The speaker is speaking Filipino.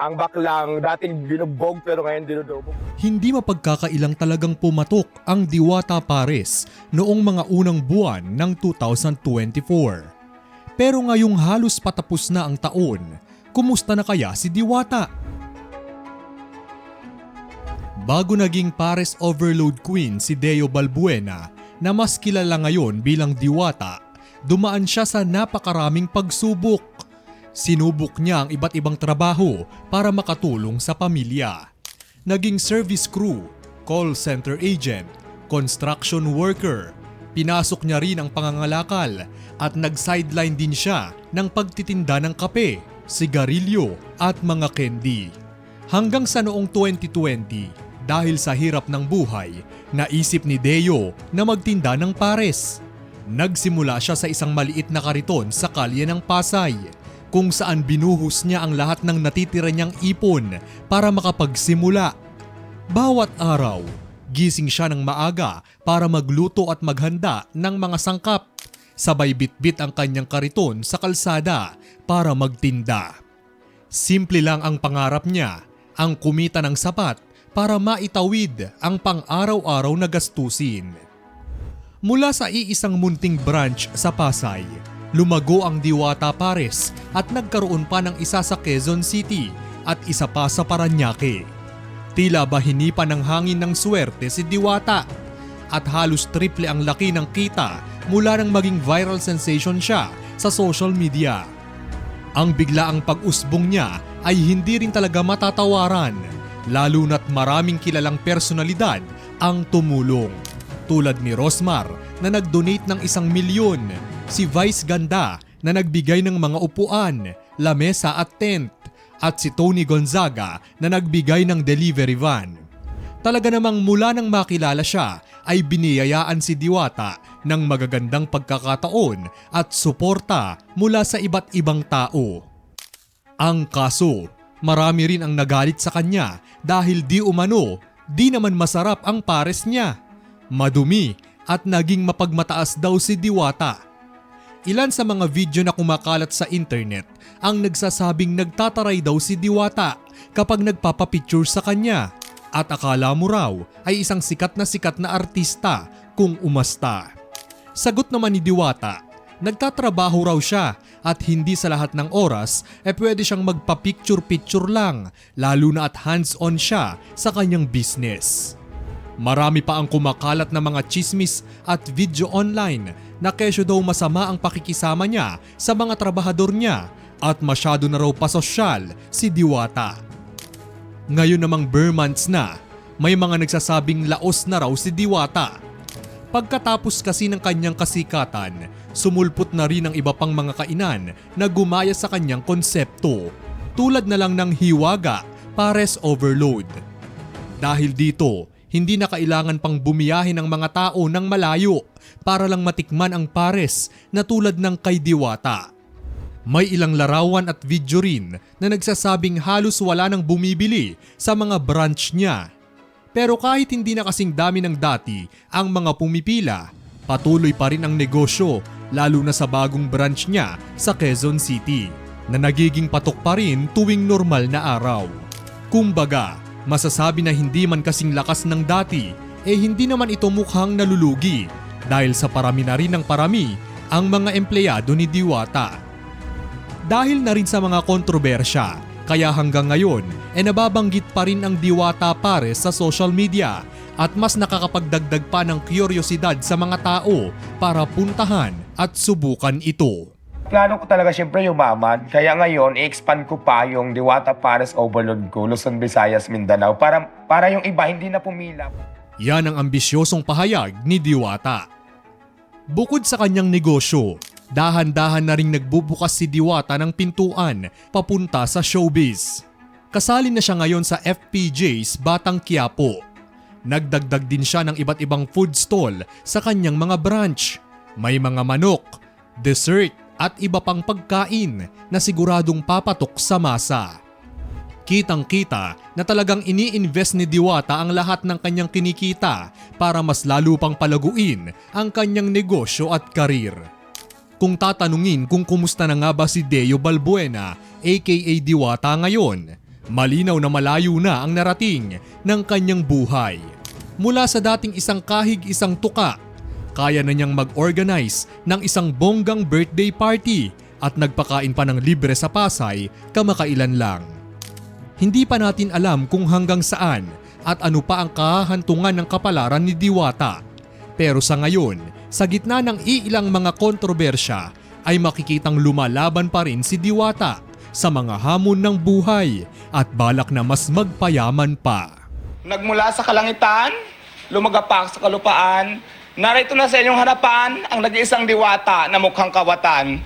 ang baklang dating binugbog pero ngayon dinudobog. Hindi mapagkakailang talagang pumatok ang Diwata Pares noong mga unang buwan ng 2024. Pero ngayong halos patapos na ang taon, kumusta na kaya si Diwata? Bago naging Pares Overload Queen si Deo Balbuena na mas kilala ngayon bilang Diwata, dumaan siya sa napakaraming pagsubok. Sinubok niya ang iba't ibang trabaho para makatulong sa pamilya. Naging service crew, call center agent, construction worker. Pinasok niya rin ang pangangalakal at nag-sideline din siya ng pagtitinda ng kape, sigarilyo at mga candy. Hanggang sa noong 2020, dahil sa hirap ng buhay, naisip ni Deo na magtinda ng pares. Nagsimula siya sa isang maliit na kariton sa kalye ng Pasay, kung saan binuhos niya ang lahat ng natitira niyang ipon para makapagsimula. Bawat araw, gising siya ng maaga para magluto at maghanda ng mga sangkap. Sabay bitbit ang kanyang kariton sa kalsada para magtinda. Simple lang ang pangarap niya, ang kumita ng sapat para maitawid ang pang-araw-araw na gastusin. Mula sa iisang munting branch sa Pasay, lumago ang Diwata Pares at nagkaroon pa ng isa sa Quezon City at isa pa sa Paranaque. Tila ba hinipan ng hangin ng swerte si Diwata at halos triple ang laki ng kita mula nang maging viral sensation siya sa social media. Ang biglaang pag-usbong niya ay hindi rin talaga matatawaran, lalo na't maraming kilalang personalidad ang tumulong. Tulad ni Rosmar na nag-donate ng isang milyon, si Vice Ganda na nagbigay ng mga upuan, lamesa at tent, at si Tony Gonzaga na nagbigay ng delivery van. Talaga namang mula nang makilala siya ay biniyayaan si Diwata ng magagandang pagkakataon at suporta mula sa iba't ibang tao. Ang kaso, marami rin ang nagalit sa kanya dahil di umano, di naman masarap ang pares niya. Madumi at naging mapagmataas daw si Diwata. Ilan sa mga video na kumakalat sa internet ang nagsasabing nagtataray daw si Diwata kapag nagpapapicture sa kanya at akala mo raw ay isang sikat na sikat na artista kung umasta. Sagot naman ni Diwata, nagtatrabaho raw siya at hindi sa lahat ng oras e pwede siyang magpa-picture-picture lang lalo na at hands-on siya sa kanyang business. Marami pa ang kumakalat na mga chismis at video online na kesyo daw masama ang pakikisama niya sa mga trabahador niya at masyado na raw pasosyal si Diwata. Ngayon namang bare months na, may mga nagsasabing laos na raw si Diwata. Pagkatapos kasi ng kanyang kasikatan, sumulpot na rin ang iba pang mga kainan na gumaya sa kanyang konsepto. Tulad na lang ng hiwaga, pares overload. Dahil dito, hindi na kailangan pang bumiyahin ng mga tao ng malayo para lang matikman ang pares na tulad ng kay Diwata. May ilang larawan at video rin na nagsasabing halos wala nang bumibili sa mga branch niya. Pero kahit hindi na kasing dami ng dati ang mga pumipila, patuloy pa rin ang negosyo lalo na sa bagong branch niya sa Quezon City na nagiging patok pa rin tuwing normal na araw. Kumbaga, masasabi na hindi man kasing lakas ng dati, eh hindi naman ito mukhang nalulugi dahil sa parami na rin ng parami ang mga empleyado ni Diwata. Dahil na rin sa mga kontrobersya, kaya hanggang ngayon e nababanggit pa rin ang Diwata Pares sa social media at mas nakakapagdagdag pa ng kuryosidad sa mga tao para puntahan at subukan ito. Plano ko talaga siyempre yumaman. Kaya ngayon, i-expand ko pa yung Diwata Pares Overload ko, Luzon, Visayas, Mindanao. Para, para yung iba hindi na pumila. Yan ang ambisyosong pahayag ni Diwata. Bukod sa kanyang negosyo, dahan-dahan na ring nagbubukas si Diwata ng pintuan papunta sa showbiz. Kasali na siya ngayon sa FPJ's Batang Quiapo. Nagdagdag din siya ng iba't ibang food stall sa kanyang mga branch. May mga manok, dessert at iba pang pagkain na siguradong papatok sa masa. Kitang-kita na talagang ini-invest ni Diwata ang lahat ng kanyang kinikita para mas lalo pang palaguin ang kanyang negosyo at karir. Kung tatanungin kung kumusta na nga ba si Deo Balbuena aka Diwata ngayon, Malinaw na malayo na ang narating ng kanyang buhay. Mula sa dating isang kahig isang tuka, kaya na niyang mag-organize ng isang bonggang birthday party at nagpakain pa ng libre sa Pasay kamakailan lang. Hindi pa natin alam kung hanggang saan at ano pa ang kahahantungan ng kapalaran ni Diwata. Pero sa ngayon, sa gitna ng iilang mga kontrobersya, ay makikitang lumalaban pa rin si Diwata sa mga hamon ng buhay at balak na mas magpayaman pa. Nagmula sa kalangitan, lumagapak sa kalupaan, narito na sa inyong harapan ang nag-iisang diwata na mukhang kawatan.